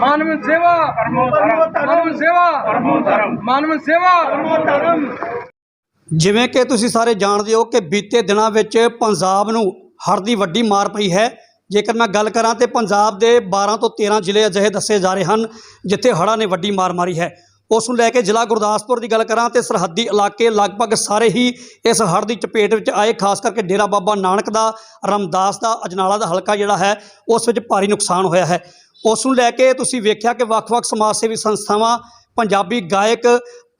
ਮਾਨਵ ਸੇਵਾ ਮਾਨਵ ਸੇਵਾ ਮਾਨਵ ਸੇਵਾ ਜਿਵੇਂ ਕਿ ਤੁਸੀਂ ਸਾਰੇ ਜਾਣਦੇ ਹੋ ਕਿ ਬੀਤੇ ਦਿਨਾਂ ਵਿੱਚ ਪੰਜਾਬ ਨੂੰ ਹੜ੍ਹ ਦੀ ਵੱਡੀ ਮਾਰ ਪਈ ਹੈ। ਜੇਕਰ ਮੈਂ ਗੱਲ ਕਰਾਂ ਤੇ ਪੰਜਾਬ ਦੇ 12 ਤੋਂ 13 ਜ਼ਿਲ੍ਹੇ ਅਜਿਹੇ ਦੱਸੇ ਜਾ ਰਹੇ ਹਨ ਜਿੱਥੇ ਹੜ੍ਹਾਂ ਨੇ ਵੱਡੀ ਮਾਰ ਮਾਰੀ ਹੈ। ਉਸ ਨੂੰ ਲੈ ਕੇ ਜ਼ਿਲ੍ਹਾ ਗੁਰਦਾਸਪੁਰ ਦੀ ਗੱਲ ਕਰਾਂ ਤੇ ਸਰਹੱਦੀ ਇਲਾਕੇ ਲਗਭਗ ਸਾਰੇ ਹੀ ਇਸ ਹੜ੍ਹ ਦੀ ਚਪੇਟ ਵਿੱਚ ਆਏ, ਖਾਸ ਕਰਕੇ ਡੇਰਾ ਬਾਬਾ ਨਾਨਕ ਦਾ, ਰਮਦਾਸ ਦਾ, ਅਜਨਾਲਾ ਦਾ ਹਲਕਾ ਜਿਹੜਾ ਹੈ, ਉਸ ਵਿੱਚ ਭਾਰੀ ਨੁਕਸਾਨ ਹੋਇਆ ਹੈ। ਉਸ ਨੂੰ ਲੈ ਕੇ ਤੁਸੀਂ ਵੇਖਿਆ ਕਿ ਵੱਖ-ਵੱਖ ਸਮਾਜ ਸੇਵੀ ਸੰਸਥਾਵਾਂ, ਪੰਜਾਬੀ ਗਾਇਕ,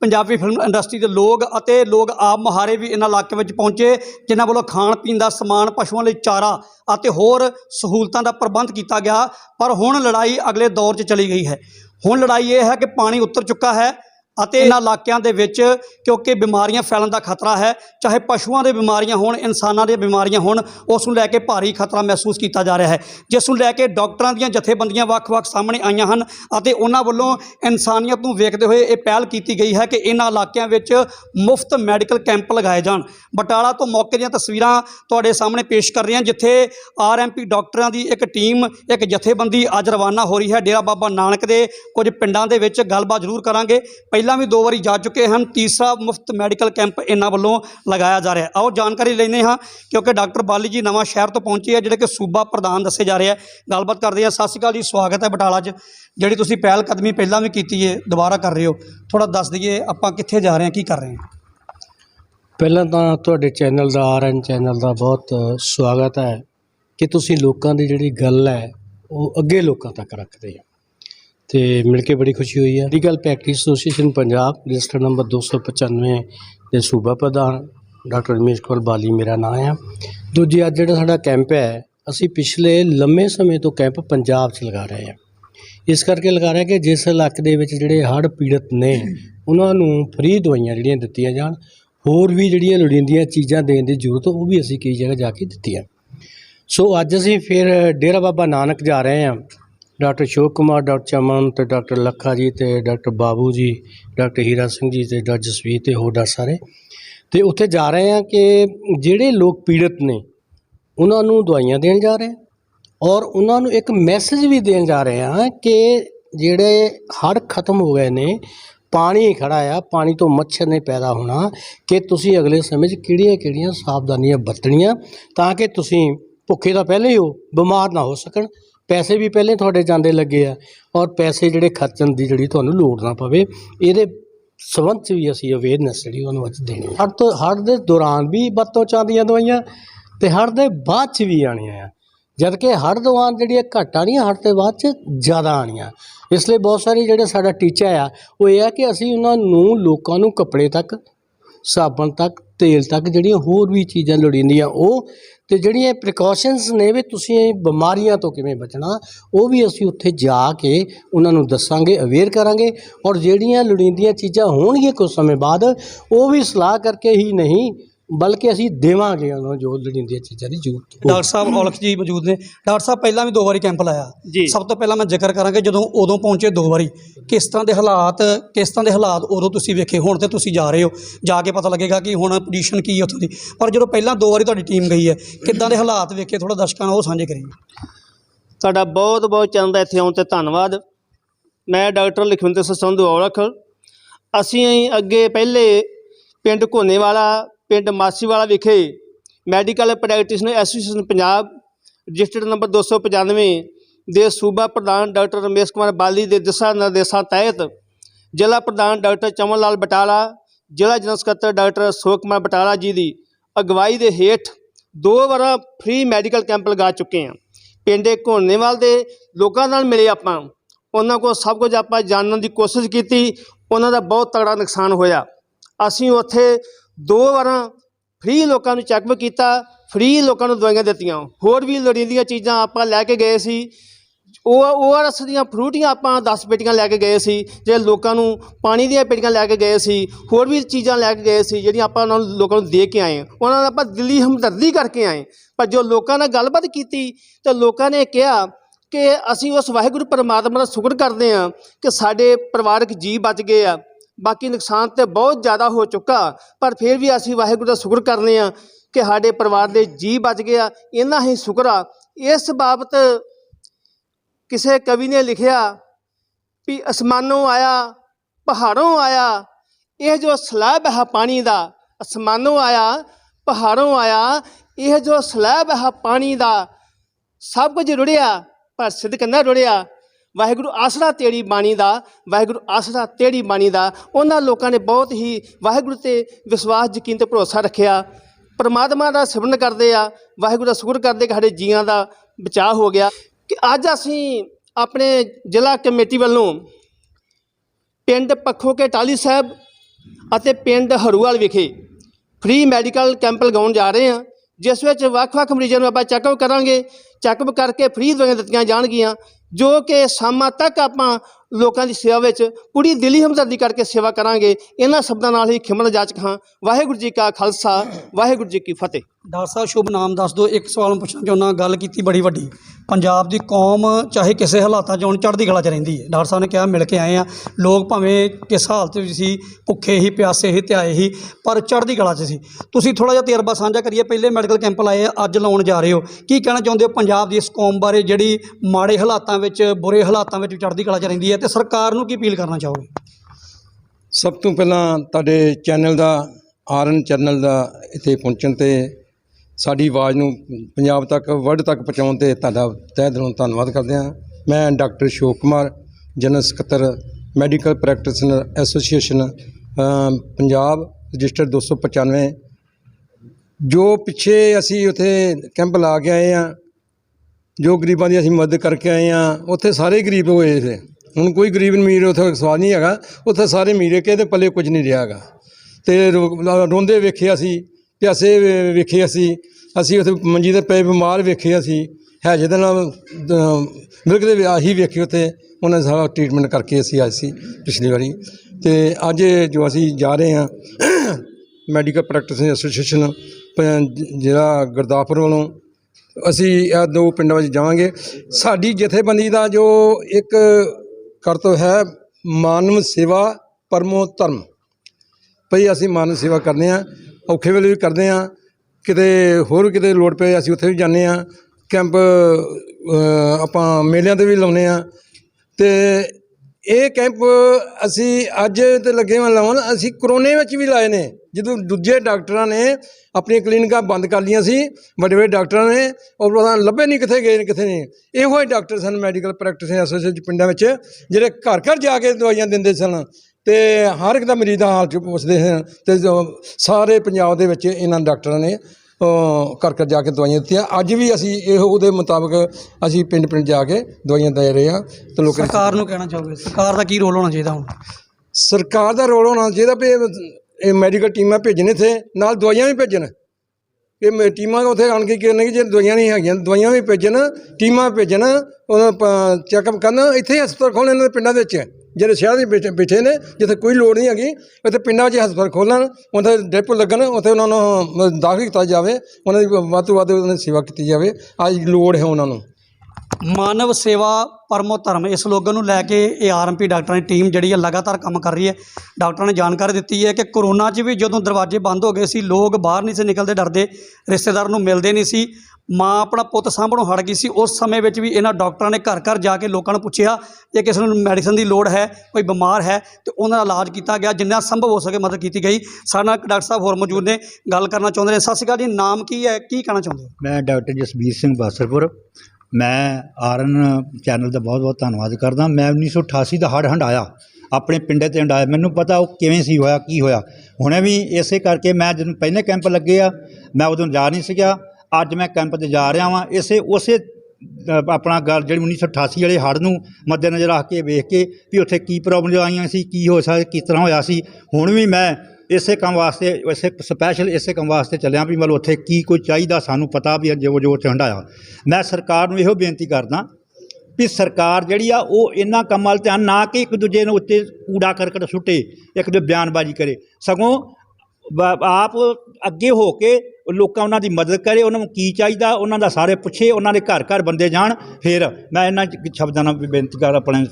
ਪੰਜਾਬੀ ਫਿਲਮ ਇੰਡਸਟਰੀ ਦੇ ਲੋਕ ਅਤੇ ਲੋਕ ਆਪ ਮੁਹਾਰੇ ਵੀ ਇਹਨਾਂ ਇਲਾਕੇ ਵਿੱਚ ਪਹੁੰਚੇ, ਜਿਨ੍ਹਾਂ ਵੱਲੋਂ ਖਾਣ ਪੀਣ ਦਾ ਸਮਾਨ, ਪਸ਼ੂਆਂ ਲਈ ਚਾਰਾ ਅਤੇ ਹੋਰ ਸਹੂਲਤਾਂ ਦਾ ਪ੍ਰਬੰਧ ਕੀਤਾ ਗਿਆ। ਪਰ ਹੁਣ ਲੜਾਈ ਅਗਲੇ ਦੌਰ 'ਚ ਚਲੀ ਗਈ ਹੈ। ਹੁਣ ਲੜਾਈ ਇਹ ਹੈ ਕਿ ਪਾਣੀ ਉਤਰ ਚੁੱਕਾ ਹੈ। ਅਤੇ ਇਹਨਾਂ ਇਲਾਕਿਆਂ ਦੇ ਵਿੱਚ ਕਿਉਂਕਿ ਬਿਮਾਰੀਆਂ ਫੈਲਣ ਦਾ ਖਤਰਾ ਹੈ ਚਾਹੇ ਪਸ਼ੂਆਂ ਦੇ ਬਿਮਾਰੀਆਂ ਹੋਣ ਇਨਸਾਨਾਂ ਦੀਆਂ ਬਿਮਾਰੀਆਂ ਹੋਣ ਉਸ ਨੂੰ ਲੈ ਕੇ ਭਾਰੀ ਖਤਰਾ ਮਹਿਸੂਸ ਕੀਤਾ ਜਾ ਰਿਹਾ ਹੈ। ਜਿਸ ਨੂੰ ਲੈ ਕੇ ਡਾਕਟਰਾਂ ਦੀਆਂ ਜਥੇਬੰਦੀਆਂ ਵੱਖ-ਵੱਖ ਸਾਹਮਣੇ ਆਈਆਂ ਹਨ ਅਤੇ ਉਹਨਾਂ ਵੱਲੋਂ ਇਨਸਾਨੀਅਤ ਨੂੰ ਵੇਖਦੇ ਹੋਏ ਇਹ ਪਹਿਲ ਕੀਤੀ ਗਈ ਹੈ ਕਿ ਇਹਨਾਂ ਇਲਾਕਿਆਂ ਵਿੱਚ ਮੁਫਤ ਮੈਡੀਕਲ ਕੈਂਪ ਲਗਾਏ ਜਾਣ। ਬਟਾਲਾ ਤੋਂ ਮੌਕੇ ਦੀਆਂ ਤਸਵੀਰਾਂ ਤੁਹਾਡੇ ਸਾਹਮਣੇ ਪੇਸ਼ ਕਰ ਰਹੇ ਹਾਂ ਜਿੱਥੇ ਆਰਐਮਪੀ ਡਾਕਟਰਾਂ ਦੀ ਇੱਕ ਟੀਮ ਇੱਕ ਜਥੇਬੰਦੀ ਅੱਜ ਰਵਾਨਾ ਹੋ ਰਹੀ ਹੈ। ਡੇਰਾ ਬਾਬਾ ਨਾਨਕ ਦੇ ਕੁਝ ਪਿੰਡਾਂ ਦੇ ਵਿੱਚ ਗੱਲਬਾਤ ਜ਼ਰੂਰ ਕਰਾਂਗੇ। ਪਹਿਲਾਂ ਪਹਿਲਾਂ ਵੀ ਦੋ ਵਾਰੀ ਜਾ ਚੁੱਕੇ ਹਨ। ਤੀਸਰਾ ਮੁਫਤ ਮੈਡੀਕਲ ਕੈਂਪ ਇਹਨਾਂ ਵੱਲੋਂ ਲਗਾਇਆ ਜਾ ਰਿਹਾ ਆਓ ਜਾਣਕਾਰੀ ਲੈਂਦੇ ਹਾਂ, ਕਿਉਂਕਿ ਡਾਕਟਰ ਬਾਲੀ ਜੀ ਨਵਾਂ ਸ਼ਹਿਰ ਤੋਂ ਪਹੁੰਚੇ ਆ, ਜਿਹੜੇ ਕਿ ਸੂਬਾ ਪ੍ਰਧਾਨ ਦੱਸੇ ਜਾ ਰਹੇ ਆ। ਗੱਲਬਾਤ ਕਰਦੇ ਆ ਸਤਿ ਸ਼੍ਰੀ ਅਕਾਲ ਜੀ, ਸਵਾਗਤ ਹੈ ਬਟਾਲਾ 'ਚ। ਜਿਹੜੀ ਤੁਸੀਂ ਪਹਿਲ ਕਦਮੀ ਪਹਿਲਾਂ ਵੀ ਕੀਤੀ ਹੈ ਦੁਬਾਰਾ ਕਰ ਰਹੇ ਹੋ। ਥੋੜਾ ਦੱਸ ਦਈਏ, ਆਪਾਂ ਕਿੱਥੇ ਜਾ ਰਹੇ ਹਾਂ, ਕੀ ਕਰ ਰਹੇ ਹਾਂ? ਪਹਿਲਾਂ ਤਾਂ ਤੁਹਾਡੇ ਚੈਨਲ ਦਾ ਆਰਐਨ ਚੈਨਲ ਦਾ ਬਹੁਤ ਸਵਾਗਤ ਹੈ ਕਿ ਤੁਸੀਂ ਲੋਕਾਂ ਦੀ ਜਿਹੜੀ ਗੱਲ ਹੈ, ਉਹ ਅੱਗੇ ਲੋਕਾਂ ਤੱਕ ਰੱਖਦੇ ਆ ਤੇ ਮਿਲ ਕੇ ਬੜੀ ਖੁਸ਼ੀ ਹੋਈ ਹੈ। Medical practice association Punjab, register number 295 ਦੇ ਸੂਬਾ ਪ੍ਰਧਾਨ, ਡਾਕਟਰ ਰਮੇਸ਼ ਕੁਮਾਰ ਬਾਲੀ ਮੇਰਾ ਨਾਮ ਹੈ ਦੂਜੀ, ਅੱਜ ਜਿਹੜਾ ਸਾਡਾ ਕੈਂਪ ਹੈ, ਅਸੀਂ ਪਿਛਲੇ ਲੰਮੇ ਸਮੇਂ ਤੋਂ ਕੈਂਪ ਪੰਜਾਬ 'ਚ ਲਗਾ ਰਹੇ ਹਾਂ। ਇਸ ਕਰਕੇ ਲਗਾ ਰਹੇ ਕਿ ਜਿਸ ਇਲਾਕੇ ਦੇ ਵਿੱਚ ਜਿਹੜੇ ਹੜ੍ਹ ਪੀੜਤ ਨੇ, ਉਹਨਾਂ ਨੂੰ ਫ੍ਰੀ ਦਵਾਈਆਂ ਜਿਹੜੀਆਂ ਦਿੱਤੀਆਂ ਜਾਣ, ਹੋਰ ਵੀ ਜਿਹੜੀਆਂ ਲੋੜੀਂਦੀਆਂ ਚੀਜ਼ਾਂ ਦੇਣ ਦੀ ਜ਼ਰੂਰਤ, ਉਹ ਵੀ ਅਸੀਂ ਕਈ ਜਗ੍ਹਾ ਜਾ ਕੇ ਦਿੱਤੀਆਂ। ਸੋ ਅੱਜ ਅਸੀਂ ਫਿਰ ਡੇਰਾ ਬਾਬਾ ਨਾਨਕ ਜਾ ਰਹੇ ਹਾਂ। ਡਾਕਟਰ ਸ਼ੋਕ ਕੁਮਾਰ, ਡਾਕਟਰ ਚਮਨ ਤੇ ਡਾਕਟਰ ਲੱਖਾ ਜੀ ਤੇ ਡਾਕਟਰ ਬਾਬੂ ਜੀ, ਡਾਕਟਰ ਹੀਰਾ ਸਿੰਘ ਜੀ ਤੇ ਡਾਕਟਰ ਜਸਵੀਰ ਤੇ ਹੋਰ ਡਾਕਟਰ ਸਾਰੇ। ਤੇ ਉੱਥੇ ਜਾ ਰਹੇ ਹਾਂ ਕਿ ਜਿਹੜੇ ਲੋਕ ਪੀੜਤ ਨੇ, ਉਹਨਾਂ ਨੂੰ ਦਵਾਈਆਂ ਦੇਣ ਜਾ ਰਹੇ ਔਰ ਉਹਨਾਂ ਨੂੰ ਇੱਕ ਮੈਸੇਜ ਵੀ ਦੇਣ ਜਾ ਰਹੇ ਹਾਂ ਕਿ ਜਿਹੜੇ ਹੜ੍ਹ ਖਤਮ ਹੋ ਗਏ ਨੇ, ਪਾਣੀ ਖੜਾ ਆ, ਪਾਣੀ ਤੋਂ ਮੱਛਰ ਨਹੀਂ ਪੈਦਾ ਹੋਣਾ, ਕਿ ਤੁਸੀਂ ਅਗਲੇ ਸਮੇਂ 'ਚ ਕਿਹੜੀਆਂ-ਕਿਹੜੀਆਂ ਸਾਵਧਾਨੀਆਂ ਵਰਤਣੀਆਂ ਤਾਂ ਕਿ ਤੁਸੀਂ ਭੁੱਖੇ ਤਾਂ ਪਹਿਲੇ ਹੀ ਹੋ, ਬਿਮਾਰ ਨਾ ਹੋ ਸਕਣ। ਪੈਸੇ ਵੀ ਪਹਿਲੇ ਤੁਹਾਡੇ ਜਾਂਦੇ ਲੱਗੇ ਆ ਔਰ ਪੈਸੇ ਜਿਹੜੇ ਖਰਚਣ ਦੀ ਜਿਹੜੀ ਤੁਹਾਨੂੰ ਲੋੜ ਨਾ ਪਵੇ, ਇਹਦੇ ਸੰਬੰਧ 'ਚ ਵੀ ਅਸੀਂ ਅਵੇਅਰਨੈਸ ਜਿਹੜੀ ਉਹਨੂੰ ਅੱਜ ਦੇਣੀ ਹੈ ਹੜ੍ਹ ਤੋਂ ਹੜ੍ਹ ਦੇ ਦੌਰਾਨ ਵੀ ਵਰਤੋਂ ਚ ਆਉਂਦੀਆਂ ਦਵਾਈਆਂ ਤੇ ਹੜ੍ਹ ਦੇ ਬਾਅਦ 'ਚ ਵੀ ਆਉਣੀਆਂ ਆ। ਜਦ ਕਿ ਹੜ੍ਹ ਦੌਰਾਨ ਜਿਹੜੀਆਂ ਘੱਟ ਆਉਣੀਆਂ ਹੜ੍ਹ ਦੇ ਬਾਅਦ 'ਚ ਜ਼ਿਆਦਾ ਆਉਣੀਆਂ। ਇਸ ਲਈ ਬਹੁਤ ਸਾਰੇ ਜਿਹੜੇ ਸਾਡਾ ਟੀਚਾ ਆ, ਉਹ ਇਹ ਆ ਕਿ ਅਸੀਂ ਉਹਨਾਂ ਨੂੰ ਲੋਕਾਂ ਨੂੰ ਕੱਪੜੇ ਤੱਕ, ਸਾਬਣ ਤੱਕ, ਤੇਲ ਤੱਕ ਜਿਹੜੀਆਂ ਹੋਰ ਵੀ ਚੀਜ਼ਾਂ ਲੋੜੀਂਦੀਆਂ, ਉਹ ਤੇ ਜਿਹੜੀਆਂ ਪ੍ਰੀਕਾਸ਼ਨਸ ਨੇ ਵੀ ਤੁਸੀਂ ਇਹ ਬਿਮਾਰੀਆਂ ਤੋਂ ਕਿਵੇਂ ਬਚਣਾ, ਉਹ ਵੀ ਅਸੀਂ ਉੱਥੇ ਜਾ ਕੇ ਉਹਨਾਂ ਨੂੰ ਦੱਸਾਂਗੇ ਅਵੇਅਰ ਕਰਾਂਗੇ ਔਰ ਜਿਹੜੀਆਂ ਲੋੜੀਂਦੀਆਂ ਚੀਜ਼ਾਂ ਹੋਣਗੀਆਂ ਕੁਝ ਸਮੇਂ ਬਾਅਦ, ਉਹ ਵੀ ਸਲਾਹ ਕਰਕੇ ਹੀ ਨਹੀਂ ਬਲਕਿ ਅਸੀਂ ਦੇਵਾਂਗੇ ਉਹਨਾਂ ਨੂੰ ਜੋ ਲੋੜੀਂਦੀਆਂ ਚੀਜ਼ਾਂ ਦੀ ਜ਼ਰੂਰਤ। ਡਾਕਟਰ ਸਾਹਿਬ ਔਲਖ ਜੀ ਮੌਜੂਦ ਨੇ। ਡਾਕਟਰ ਸਾਹਿਬ ਪਹਿਲਾਂ ਵੀ ਦੋ ਵਾਰੀ ਕੈਂਪ ਲਾਇਆ। ਜੀ। ਸਭ ਤੋਂ ਪਹਿਲਾਂ ਮੈਂ ਜ਼ਿਕਰ ਕਰਾਂਗਾ ਜਦੋਂ ਉਦੋਂ ਪਹੁੰਚੇ ਦੋ ਵਾਰੀ। ਕਿਸ ਤਰ੍ਹਾਂ ਦੇ ਹਾਲਾਤ ਕਿਸ ਤਰ੍ਹਾਂ ਦੇ ਹਾਲਾਤ ਉਦੋਂ ਤੁਸੀਂ ਵੇਖੇ? ਹੁਣ ਤੇ ਤੁਸੀਂ ਜਾ ਰਹੇ ਹੋ। ਜਾ ਕੇ ਪਤਾ ਲੱਗੇਗਾ ਕਿ ਹੁਣ ਪੋਜੀਸ਼ਨ ਕੀ ਹੈ ਉੱਥੋਂ ਦੀ। ਪਰ ਜਦੋਂ ਪਹਿਲਾਂ ਦੋ ਵਾਰੀ ਤੁਹਾਡੀ ਟੀਮ ਗਈ ਹੈ ਕਿੱਦਾਂ ਦੇ ਹਾਲਾਤ ਵੇਖੇ? ਥੋੜਾ ਦਰਸ਼ਕਾਂ ਨਾਲ ਉਹ ਸਾਂਝੇ ਕਰੀਏ। ਤੁਹਾਡਾ ਬਹੁਤ ਬਹੁਤ ਚੰਦ ਇੱਥੇ ਆਉਣ ਤੇ ਧੰਨਵਾਦ। ਮੈਂ ਡਾਕਟਰ ਲਖਵਿੰਦਰ ਸਿੰਘ ਸੰਧੂ ਔਲਖ। ਅਸੀਂ ਅੱਗੇ ਪਹਿਲੇ ਪਿੰਡ ਘੋਨੇਵਾਲਾ ਪਿੰਡ ਮਾਸੀਵਾਲਾ ਵਿਖੇ medical practitioner association Punjab registered number 295 ਦੇ ਸੂਬਾ ਪ੍ਰਧਾਨ ਡਾਕਟਰ ਰਮੇਸ਼ ਕੁਮਾਰ ਬਾਲੀ ਦੇ ਦਿਸ਼ਾ ਨਿਰਦੇਸ਼ਾਂ ਤਹਿਤ ਜ਼ਿਲ੍ਹਾ ਪ੍ਰਧਾਨ ਡਾਕਟਰ ਚਮਨ ਲਾਲ ਬਟਾਲਾ, ਜ਼ਿਲ੍ਹਾ ਜਨਰਲ ਸਕੱਤਰ ਡਾਕਟਰ ਅਸ਼ੋਕ ਕੁਮਾਰ ਬਟਾਲਾ ਜੀ ਦੀ ਅਗਵਾਈ ਦੇ ਹੇਠ ਦੋ ਵਾਰਾਂ ਫ੍ਰੀ ਮੈਡੀਕਲ ਕੈਂਪ ਲਗਾ ਚੁੱਕੇ ਹਾਂ। ਪਿੰਡੇ ਘੋਨੇਵਾਲ ਦੇ ਲੋਕਾਂ ਨਾਲ ਮਿਲੇ ਆਪਾਂ। ਉਹਨਾਂ ਕੋਲ ਸਭ ਕੁਝ ਆਪਾਂ ਜਾਣਨ ਦੀ ਕੋਸ਼ਿਸ਼ ਕੀਤੀ। ਉਹਨਾਂ ਦਾ ਬਹੁਤ ਤਗੜਾ ਨੁਕਸਾਨ ਹੋਇਆ। ਅਸੀਂ ਉੱਥੇ ਦੋ ਵਾਰਾਂ ਫ੍ਰੀ ਲੋਕਾਂ ਨੂੰ ਚੈੱਕਅਪ ਕੀਤਾ, ਫ੍ਰੀ ਲੋਕਾਂ ਨੂੰ ਦਵਾਈਆਂ ਦਿੱਤੀਆਂ। ਹੋਰ ਵੀ ਲੋੜੀਂਦੀਆਂ ਚੀਜ਼ਾਂ ਆਪਾਂ ਲੈ ਕੇ ਗਏ ਸੀ। ਉਹ ਓਆਰਐਸ ਦੀਆਂ ਫਰੂਟੀਆਂ ਆਪਾਂ 10 ਪੇਟੀਆਂ ਲੈ ਕੇ ਗਏ ਸੀ ਜੇ ਲੋਕਾਂ ਨੂੰ ਪਾਣੀ ਦੀਆਂ ਪੇਟੀਆਂ ਲੈ ਕੇ ਗਏ ਸੀ, ਹੋਰ ਵੀ ਚੀਜ਼ਾਂ ਲੈ ਕੇ ਗਏ ਸੀ, ਜਿਹੜੀਆਂ ਆਪਾਂ ਉਹਨਾਂ ਨੂੰ ਲੋਕਾਂ ਨੂੰ ਦੇ ਕੇ ਆਏ ਉਹਨਾਂ ਨਾਲ ਆਪਾਂ ਦਿੱਲੀ ਹਮਦਰਦੀ ਕਰਕੇ ਆਏ ਪਰ ਜੋ ਲੋਕਾਂ ਨਾਲ ਗੱਲਬਾਤ ਕੀਤੀ, ਤਾਂ ਲੋਕਾਂ ਨੇ ਕਿਹਾ ਕਿ ਅਸੀਂ ਉਸ ਵਾਹਿਗੁਰੂ ਪਰਮਾਤਮਾ ਦਾ ਸ਼ੁਕਰ ਕਰਦੇ ਹਾਂ ਕਿ ਸਾਡੇ ਪਰਿਵਾਰਕ ਜੀਅ ਬਚ ਗਏ ਆ। ਬਾਕੀ ਨੁਕਸਾਨ ਤੇ ਬਹੁਤ ਜ਼ਿਆਦਾ ਹੋ ਚੁੱਕਾ, ਪਰ ਫਿਰ ਵੀ ਅਸੀਂ ਵਾਹਿਗੁਰੂ ਦਾ ਸ਼ੁਕਰ ਕਰਨੇ ਆ ਕਿ ਸਾਡੇ ਪਰਿਵਾਰ ਦੇ ਜੀਅ ਬਚ ਗਿਆ ਇੰਨਾ ਹੀ ਸ਼ੁਕਰ ਆ। ਇਸ ਬਾਬਤ ਕਿਸੇ ਕਵੀ ਨੇ ਲਿਖਿਆ ਵੀ ਅਸਮਾਨੋਂ ਆਇਆ, ਪਹਾੜੋਂ ਆਇਆ, ਇਹ ਜੋ ਸਲੈਬ ਹੈ ਪਾਣੀ ਦਾ, ਅਸਮਾਨੋਂ ਆਇਆ, ਪਹਾੜੋਂ ਆਇਆ, ਇਹ ਜੋ ਸਲੈਬ ਹੈ ਪਾਣੀ ਦਾ, ਸਭ ਕੁਝ ਰੁੜਿਆ, ਪਰ ਸਿਦਕ ਨਾ ਰੁੜਿਆ। ਵਾਹਿਗੁਰੂ ਆਸਰਾ ਤੇਰੀ ਬਾਣੀ ਦਾ, ਵਾਹਿਗੁਰੂ ਆਸਰਾ ਤੇਰੀ ਬਾਣੀ ਦਾ। ਉਹਨਾਂ ਲੋਕਾਂ ਨੇ ਬਹੁਤ ਹੀ ਵਾਹਿਗੁਰੂ ਤੇ ਵਿਸ਼ਵਾਸ, ਯਕੀਨ ਤੇ ਭਰੋਸਾ ਰੱਖਿਆ। ਪਰਮਾਤਮਾ ਦਾ ਸਿਮਰਨ ਕਰਦੇ ਆ, ਵਾਹਿਗੁਰੂ ਦਾ ਸ਼ੁਕਰ ਕਰਦੇ ਕਿ ਸਾਡੇ ਜੀਆਂ ਦਾ ਬਚਾਅ ਹੋ ਗਿਆ। ਕਿ ਅੱਜ ਅਸੀਂ ਆਪਣੇ ਜ਼ਿਲ੍ਹਾ ਕਮੇਟੀ ਵੱਲੋਂ ਪਿੰਡ ਪੱਖੋ ਕੇ ਟਾਲੀ ਸਾਹਿਬ ਅਤੇ ਪਿੰਡ ਹਰੂਵਾਲ ਵਿਖੇ ਫ੍ਰੀ ਮੈਡੀਕਲ ਕੈਂਪ ਲਗਾਉਣ ਜਾ ਰਹੇ ਹਾਂ, ਜਿਸ ਵਿੱਚ ਵੱਖ-ਵੱਖ ਮਰੀਜ਼ਾਂ ਨੂੰ ਆਪਾਂ ਚੈੱਕਅਪ ਕਰਾਂਗੇ। ਚੈੱਕਅਪ ਕਰਕੇ ਫ੍ਰੀ ਦਵਾਈਆਂ ਦਿੱਤੀਆਂ ਜਾਣਗੀਆਂ। ਜੋ ਕਿ ਸ਼ਾਮਾਂ ਤੱਕ ਆਪਾਂ ਲੋਕਾਂ ਦੀ ਸੇਵਾ ਵਿੱਚ ਪੂਰੀ ਦਿਲੀ ਹਮਦਰਦੀ ਕਰਕੇ ਸੇਵਾ ਕਰਾਂਗੇ, ਇਹਨਾਂ ਸ਼ਬਦਾਂ ਨਾਲ ਹੀ ਖਿਮਣ ਜਾਚਕ ਹਾਂ। ਵਾਹਿਗੁਰੂ ਜੀ ਕਾ ਖਾਲਸਾ, ਵਾਹਿਗੁਰੂ ਜੀ ਕੀ ਫਤਿਹ। ਡਾਕਟਰ ਸਾਹਿਬ, ਸ਼ੁਭ ਨਾਮ ਦੱਸ ਦਿਓ। ਇੱਕ ਸਵਾਲ ਮੈਂ ਪੁੱਛਣਾ ਚਾਹੁੰਦਾ, ਗੱਲ ਕੀਤੀ ਬੜੀ ਵੱਡੀ। ਪੰਜਾਬ ਦੀ ਕੌਮ ਚਾਹੇ ਕਿਸੇ ਹਾਲਾਤਾਂ 'ਚ ਹੁਣ ਚੜ੍ਹਦੀ ਕਲਾ 'ਚ ਰਹਿੰਦੀ ਹੈ। ਡਾਕਟਰ ਸਾਹਿਬ ਨੇ ਕਿਹਾ, ਮਿਲ ਕੇ ਆਏ ਆ ਲੋਕ ਭਾਵੇਂ ਕਿਸ ਹਾਲਤ ਵਿੱਚ ਸੀ, ਭੁੱਖੇ ਹੀ, ਪਿਆਸੇ ਹੀ, ਧਿਆਏ ਹੀ, ਪਰ ਚੜ੍ਹਦੀ ਕਲਾ 'ਚ ਸੀ। ਤੁਸੀਂ ਥੋੜਾ ਜਿਹਾ ਤਜਰਬਾ ਸਾਂਝਾ ਕਰੀਏ। ਪਹਿਲੇ ਮੈਡੀਕਲ ਕੈਂਪ ਲਾਏ ਆ ਅੱਜ ਲਾਉਣ ਜਾ ਰਹੇ ਹੋ। ਕੀ ਕਹਿਣਾ ਚਾਹੁੰਦੇ ਹੋ ਪੰਜਾਬ ਦੀ ਇਸ ਕੌਮ ਬਾਰੇ, ਜਿਹੜੀ ਮਾੜੇ ਹਾਲਾਤਾਂ ਵਿੱਚ, ਬੁਰੇ ਹਾਲਾਤਾਂ ਵਿੱਚ ਚੜ੍ਹਦੀ ਕਲਾ 'ਚ ਰਹਿੰਦੀ ਹੈ ਤੇ ਸਰਕਾਰ ਨੂੰ ਕੀ ਅਪੀਲ ਕਰਨਾ ਚਾਹੋਗੇ? ਸਭ ਤੋਂ ਪਹਿਲਾਂ ਤੁਹਾਡੇ ਚੈਨਲ ਦਾ ਆਰਨ ਚੈਨਲ ਦਾ ਇੱਥੇ ਪਹੁੰਚਣ ਤੇ ਸਾਡੀ ਆਵਾਜ਼ ਨੂੰ ਪੰਜਾਬ ਤੱਕ ਵਰਲਡ ਤੱਕ ਪਹੁੰਚਾਉਣ ਤੇ ਤੁਹਾਡਾ ਤਹਿ ਦਿਲੋਂ ਧੰਨਵਾਦ ਕਰਦੇ ਹਾਂ। ਮੈਂ ਡਾਕਟਰ ਅਸ਼ੋਕ ਕੁਮਾਰ, ਜਨਰਲ ਸਕੱਤਰ, medical practitioner association Punjab register 295 ਜੋ ਪਿੱਛੇ ਅਸੀਂ ਉਥੇ ਕੈਂਪ ਲਾ ਕੇ ਆਏ ਆ ਜੋ ਗਰੀਬਾਂ ਦੀ ਅਸੀਂ ਮਦਦ ਕਰਕੇ ਆਏ ਆ ਉੱਥੇ ਸਾਰੇ ਗਰੀਬ ਹੋਏ ਸੀ। ਹੁਣ ਕੋਈ ਗਰੀਬ ਅਮੀਰ ਉੱਥੇ ਸਵਾਲ ਨਹੀਂ ਹੈਗਾ, ਉੱਥੇ ਸਾਰੇ ਅਮੀਰ ਕੇ ਤੇ ਪੱਲੇ ਕੁਝ ਨਹੀਂ ਰਿਹਾ ਹੈਗਾ। ਤੇ ਰੋ- ਰੋਂਦੇ ਵੇਖੇ ਅਸੀਂ ਪਿਆਸੇ ਵੇ- ਵੇਖੇ ਅਸੀਂ ਅਸੀਂ ਉੱਥੇ ਮੰਜੀ ਤੇ ਪਏ ਬਿਮਾਰ ਵੇਖੇ ਅਸੀਂ ਹੈਜੇ ਦੇ ਨਾਲ ਅ, ਮਿਲਕ ਦੇ ਹੀ ਵੇਖੇ ਉੱਥੇ ਉਹਨਾਂ ਦਾ ਸਾਰਾ ਟ੍ਰੀਟਮੈਂਟ ਕਰਕੇ ਅਸੀਂ ਆਏ ਸੀ ਪਿਛਲੀ ਵਾਰੀ। ਤੇ ਅੱਜ ਜੋ ਅਸੀਂ ਜਾ ਰਹੇ ਹਾਂ ਮੈਡੀਕਲ ਪ੍ਰੈਕਟਿਸ ਐਸੋਸੀਏਸ਼ਨ ਪ- ਜ਼ਿਲ੍ਹਾ ਗੁਰਦਾਸਪੁਰ ਵੱਲੋਂ ਅਸੀਂ ਇਹ ਦੋ ਪਿੰਡਾਂ ਵਿੱਚ ਜਾਵਾਂਗੇ। ਸਾਡੀ ਜਥੇਬੰਦੀ ਦਾ ਜੋ ਇੱਕ ਕਰਤਵ ਹੈ ਮਾਨਵ ਸੇਵਾ ਪਰਮੋ ਧਰਮ। ਭਈ ਅਸੀਂ ਮਾਨਵ ਸੇਵਾ ਕਰਨੇ ਹਾਂ ਔਖੇ ਵੇਲੇ ਵੀ ਕਰਦੇ ਹਾਂ। ਕਿਤੇ ਹੋਰ ਵੀ ਕਿਤੇ ਲੋੜ ਪਏ, ਅਸੀਂ ਉੱਥੇ ਵੀ ਜਾਂਦੇ ਹਾਂ। ਕੈਂਪ ਆਪਾਂ ਮੇਲਿਆਂ ਤੇ ਵੀ ਲਾਉਂਦੇ ਹਾਂ। ਤੇ ਇਹ ਕੈਂਪ ਅਸੀਂ ਅੱਜ ਤੇ ਲੱਗੇ ਹਾਂ ਲਾਉਣ, ਅਸੀਂ ਕਰੋਨੇ ਵਿੱਚ ਵੀ ਲਾਏ ਨੇ। ਜਦੋਂ ਦੂਜੇ ਡਾਕਟਰਾਂ ਨੇ ਆਪਣੀਆਂ ਕਲੀਨਿਕਾਂ ਬੰਦ ਕਰ ਲਈਆਂ ਸੀ, ਵੱਡੇ ਵੱਡੇ ਡਾਕਟਰਾਂ ਨੇ, ਔਰ ਉਹਨਾਂ ਲੱਭੇ ਨਹੀਂ ਕਿੱਥੇ ਗਏ ਨੇ, ਕਿੱਥੇ ਨਹੀਂ। ਇਹੋ ਹੀ ਡਾਕਟਰ ਸਨ ਮੈਡੀਕਲ ਪ੍ਰੈਕਟਿਸ ਐਸੋਸੀਏਸ਼ਨ ਪਿੰਡਾਂ ਵਿੱਚ, ਜਿਹੜੇ ਘਰ ਘਰ ਜਾ ਕੇ ਦਵਾਈਆਂ ਦਿੰਦੇ ਸਨ। ਤੇ ਹਰ ਇੱਕ ਦਾ ਮਰੀਜ਼ ਦਾ ਹਾਲ ਚ ਪੁੱਛਦੇ ਹਨ ਤੇ ਸਾਰੇ ਪੰਜਾਬ ਦੇ ਵਿੱਚ ਇਹਨਾਂ ਡਾਕਟਰਾਂ ਨੇ ਘਰ ਘਰ ਜਾ ਕੇ ਦਵਾਈਆਂ ਦਿੱਤੀਆਂ। ਅੱਜ ਵੀ ਅਸੀਂ ਇਹੋ ਉਹਦੇ ਮੁਤਾਬਕ ਅਸੀਂ ਪਿੰਡ ਪਿੰਡ ਜਾ ਕੇ ਦਵਾਈਆਂ ਦੇ ਰਹੇ ਹਾਂ ਤੇ ਲੋਕਾਂ ਨੂੰ ਸਰਕਾਰ ਨੂੰ ਕਹਿਣਾ ਚਾਹੋਗੇ? ਸਰਕਾਰ ਦਾ ਕੀ ਰੋਲ ਹੋਣਾ ਚਾਹੀਦਾ ਹੁਣ? ਸਰਕਾਰ ਦਾ ਰੋਲ ਹੋਣਾ ਚਾਹੀਦਾ ਵੀ ਇਹ- ਇਹ ਮੈਡੀਕਲ ਟੀਮਾਂ ਭੇਜਣ ਇੱਥੇ ਨਾਲ ਦਵਾਈਆਂ ਵੀ ਭੇਜਣ। ਇਹ ਮੇ- ਟੀਮਾਂ ਉੱਥੇ ਆਣ ਕੇ ਕਰਨ ਕਿ ਜੇ ਦਵਾਈਆਂ ਨਹੀਂ ਹੈਗੀਆਂ, ਦਵਾਈਆਂ ਵੀ ਭੇਜਣ, ਟੀਮਾਂ ਭੇਜਣ ਉਹਨਾਂ ਚੈੱਕਅਪ ਕਰਨ, ਇੱਥੇ ਹੀ ਹਸਪਤਾਲ ਖੋਲ੍ਹਣ ਇਹਨਾਂ ਦੇ ਪਿੰਡਾਂ ਦੇ ਵਿੱਚ, ਜਿਹੜੇ ਸ਼ਹਿਰ ਦੇ ਬੈਠੇ ਬੈਠੇ ਨੇ, ਜਿੱਥੇ ਕੋਈ ਲੋੜ ਨਹੀਂ ਹੈਗੀ, ਉੱਥੇ ਪਿੰਡਾਂ 'ਚ ਹਸਪਤਾਲ ਖੋਲ੍ਹਣ, ਉੱਥੇ ਡਿਪ ਲੱਗਣ, ਉੱਥੇ ਉਹਨਾਂ ਨੂੰ ਦਾਖਲ ਕੀਤਾ ਜਾਵੇ, ਉਹਨਾਂ ਦੀ ਵੱਧ ਤੋਂ ਵੱਧ ਉਹਨਾਂ ਦੀ ਸੇਵਾ ਕੀਤੀ ਜਾਵੇ ਅੱਜ ਲੋੜ ਹੈ ਉਹਨਾਂ ਨੂੰ। ਮਾਨਵ ਸੇਵਾ ਪਰਮੋ ਧਰਮ, ਇਸ ਸਲੋਗਨ ਨੂੰ ਲੈ ਕੇ ਇਹ ਆਰਐਮਪੀ ਡਾਕਟਰਾਂ ਦੀ ਟੀਮ ਜਿਹੜੀ ਹੈ ਲਗਾਤਾਰ ਕੰਮ ਕਰ ਰਹੀ ਹੈ। ਡਾਕਟਰਾਂ ਨੇ ਜਾਣਕਾਰੀ ਦਿੱਤੀ ਹੈ ਕਿ ਕਰੋਨਾ 'ਚ ਵੀ ਜਦੋਂ ਦਰਵਾਜ਼ੇ ਬੰਦ ਹੋ ਗਏ ਸੀ, ਲੋਕ ਬਾਹਰ ਨਹੀਂ ਸੀ ਨਿਕਲਦੇ, ਡਰਦੇ ਰਿਸ਼ਤੇਦਾਰ ਨੂੰ ਮਿਲਦੇ ਨਹੀਂ ਸੀ। ਮਾਂ ਆਪਣਾ ਪੁੱਤ ਸਾਂਭਣੋਂ ਹਟ ਗਈ ਸੀ। ਉਸ ਸਮੇਂ ਵਿੱਚ ਵੀ ਇਹਨਾਂ ਡਾਕਟਰਾਂ ਨੇ ਘਰ ਘਰ ਜਾ ਕੇ ਲੋਕਾਂ ਨੂੰ ਪੁੱਛਿਆ ਜੇ ਕਿਸੇ ਨੂੰ ਮੈਡੀਸਨ ਦੀ ਲੋੜ ਹੈ, ਕੋਈ ਬਿਮਾਰ ਹੈ? ਤੇ ਉਹਨਾਂ ਦਾ ਇਲਾਜ ਕੀਤਾ ਗਿਆ, ਜਿੰਨਾ ਸੰਭਵ ਹੋ ਸਕੇ ਮਦਦ ਕੀਤੀ ਗਈ। ਸਾਡੇ ਨਾਲ ਡਾਕਟਰ ਸਾਹਿਬ ਹੋਰ ਮੌਜੂਦ ਨੇ, ਗੱਲ ਕਰਨਾ ਚਾਹੁੰਦੇ ਨੇ। ਸਤਿ ਸ਼੍ਰੀ ਅਕਾਲ ਜੀ, ਨਾਮ ਕੀ ਹੈ? ਕੀ ਕਹਿਣਾ ਚਾਹੁੰਦੇ ਹੋ? ਮੈਂ ਡਾਕਟਰ ਜਸਬੀਰ ਸਿੰਘ ਬਾਸਰਪੁਰ ਮੈਂ ਆਰਨ ਚੈਨਲ ਦਾ ਬਹੁਤ ਬਹੁਤ ਧੰਨਵਾਦ ਕਰਦਾ। ਮੈਂ 1988 ਦਾ ਹੜ੍ਹ ਹੰਡਾਇਆ ਆਪਣੇ ਪਿੰਡੇ ਤੇ ਹੰਡਾਇਆ। ਮੈਨੂੰ ਪਤਾ ਉਹ ਕਿਵੇਂ ਸੀ, ਹੋਇਆ ਕੀ ਹੋਇਆ। ਹੁਣੇ ਵੀ ਇਸੇ ਕਰਕੇ ਮੈਂ ਜਦੋਂ ਪਹਿਲੇ ਕੈਂਪ ਲੱਗੇ ਆ, ਮੈਂ ਉਦੋਂ ਜਾ ਨਹੀਂ ਸਕਿਆ। ਅੱਜ ਮੈਂ ਕੈਂਪ ਤੇ ਜਾ ਰਿਹਾ ਵਾਂ। ਇਸੇ, ਉਸੇ ਆਪਣਾ ਗੱਲ ਜਿਹੜੀ 1988 ਵਾਲੇ ਹੜ੍ਹ ਨੂੰ ਮੱਦੇਨਜ਼ਰ ਰੱਖ ਕੇ ਵੇਖ ਕੇ ਵੀ ਉੱਥੇ ਕੀ ਪ੍ਰੋਬਲਮ ਆਈਆਂ ਸੀ, ਕੀ ਹੋ ਸਕਦਾ, ਕਿਸ ਤਰ੍ਹਾਂ ਹੋਇਆ ਸੀ। ਹੁਣ ਵੀ ਮੈਂ ਇਸੇ ਕੰਮ ਵਾਸਤੇ, ਇਸੇ ਸਪੈਸ਼ਲ ਇਸੇ ਕੰਮ ਵਾਸਤੇ ਚੱਲਿਆ ਵੀ ਮਤਲਬ ਉੱਥੇ ਕੀ ਕੋਈ ਚਾਹੀਦਾ ਸਾਨੂੰ ਪਤਾ ਵੀ ਜੋ ਜੋ ਉੱਥੇ ਹੰਡਾਇਆ ਮੈਂ ਸਰਕਾਰ ਨੂੰ ਇਹੋ ਬੇਨਤੀ ਕਰਦਾ ਵੀ ਸਰਕਾਰ ਜਿਹੜੀ ਆ, ਉਹ ਇਹਨਾਂ ਕੰਮਾਂ ਵੱਲ ਧਿਆਨ ਨਾ ਕਿ ਇੱਕ ਦੂਜੇ ਨੂੰ ਉੱਤੇ ਕੂੜਾ ਕਰਕਟ ਸੁੱਟੇ, ਇੱਕ ਦੂਜੇ ਬਿਆਨਬਾਜ਼ੀ ਕਰੇ। ਸਗੋਂ ਆਪ ਅੱਗੇ ਹੋ ਕੇ ਲੋਕਾਂ ਉਹਨਾਂ ਦੀ ਮਦਦ ਕਰੇ, ਉਹਨਾਂ ਨੂੰ ਕੀ ਚਾਹੀਦਾ, ਉਹਨਾਂ ਦਾ ਸਾਰੇ ਪੁੱਛੇ, ਉਹਨਾਂ ਦੇ ਘਰ ਘਰ ਬੰਦੇ ਜਾਣ, ਫਿਰ ਮੈਂ ਇਹਨਾਂ ਸ਼ਬਦਾਂ ਨਾਲ ਵੀ ਬੇਨਤੀ ਕਰ ਆਪਣੇ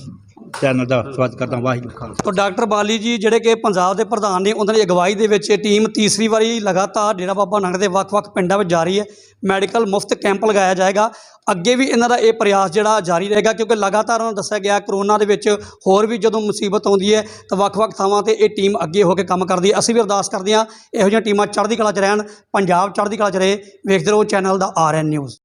ਚੈਨਲ ਦਾ ਸਵਾਗਤ ਕਰਦਾ ਵਾਹਿਗੁਰੂ ਖਾਲਸਾ। ਤਾਂ ਡਾਕਟਰ ਬਾਲੀ ਜੀ, ਜਿਹੜੇ ਕਿ ਪੰਜਾਬ ਦੇ ਪ੍ਰਧਾਨ ਨੇ, ਉਹਨਾਂ ਦੀ ਅਗਵਾਈ ਦੇ ਵਿੱਚ ਇਹ ਟੀਮ ਤੀਸਰੀ ਵਾਰੀ ਲਗਾਤਾਰ ਡੇਰਾ ਬਾਬਾ ਨਾਨਕ ਦੇ ਵੱਖ-ਵੱਖ ਪਿੰਡਾਂ ਵਿੱਚ ਜਾਰੀ ਹੈ। ਮੈਡੀਕਲ ਮੁਫਤ ਕੈਂਪ ਲਗਾਇਆ ਜਾਏਗਾ। ਅੱਗੇ ਵੀ ਇਹਨਾਂ ਦਾ ਇਹ ਪ੍ਰਯਾਸ ਜਿਹੜਾ ਜਾਰੀ ਰਹੇਗਾ, ਕਿਉਂਕਿ ਲਗਾਤਾਰ ਉਹਨਾਂ ਨੂੰ ਦੱਸਿਆ ਗਿਆ, ਕਰੋਨਾ ਦੇ ਵਿੱਚ ਹੋਰ ਵੀ ਜਦੋਂ ਮੁਸੀਬਤ ਆਉਂਦੀ ਹੈ, ਤਾਂ ਵੱਖ-ਵੱਖ ਥਾਵਾਂ ਤੇ ਇਹ ਟੀਮ ਅੱਗੇ ਹੋ ਕੇ ਕੰਮ ਕਰਦੀ ਹੈ। ਅਸੀਂ ਵੀ ਅਰਦਾਸ ਕਰਦੇ ਹਾਂ, ਇਹੋ ਜਿਹੀਆਂ ਟੀਮਾਂ ਚੜ੍ਹਦੀ ਕਲਾ 'ਚ ਰਹਿਣ, ਪੰਜਾਬ ਚੜ੍ਹਦੀ ਕਲਾ 'ਚ ਰਹੇ। ਵੇਖਦੇ ਰਹੋ, ਚੈਨਲ ਦਾ ਆਰਐਨ ਨਿਊਜ਼।